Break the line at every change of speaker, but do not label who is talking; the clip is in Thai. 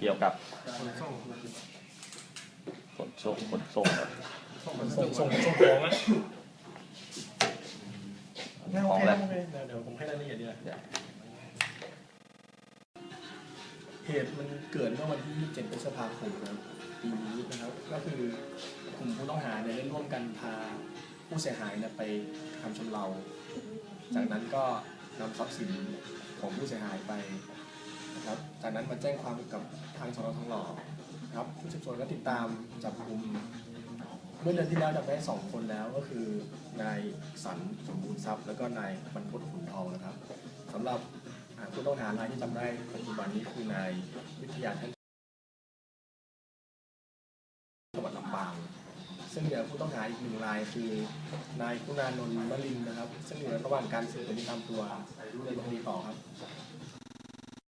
เกี่ยวกับ
ขนส่ง
ขนส่งขนส่งเหรอ
ส่งส่งส่งส่งของนะงั้นโอ
ของ
เค
อะไร
โอเคเดี๋ยวเดี๋ยวผมให้รายละเอียดดีกว่า
เดี๋ยว
เหตุมันเกิดเมื่อวันที่27พฤษภาคมนะครับปีนี้นะครับ ก็คือกลุ่มผู้ต้องหาเนี่ยได้ร่วมกันพาผู้เสียหายเนี่ยไปทำชำเรา จากนั้นก็นำทรัพย์สินของผู้เสียหายไปนะครับ จากนั้นมาแจ้งความกับทางสนทองหล่อครับผู้สืบสวนก็ติดตามจับกลุ่มเมื่อเดือนที่แล้วจับได้สองคนแล้วก็คือนายสันสมบูรณ์ทรัพย์ แล้วก็นายบรรพตขุนทองนะครับสำหรับผู้ต้องหารายที่จำได้ปัจจุบันนี้คือนายวิทยาท่านจังหวัดลำปางซึ่งเหลือผู้ต้องหาอีกหนึ่งรายคือนายคุณานนท์มลินนะครับ ซึ่งอยู่ในระหว่างการสืบสวนติดตามตัวดำเนินคดีต่อครับ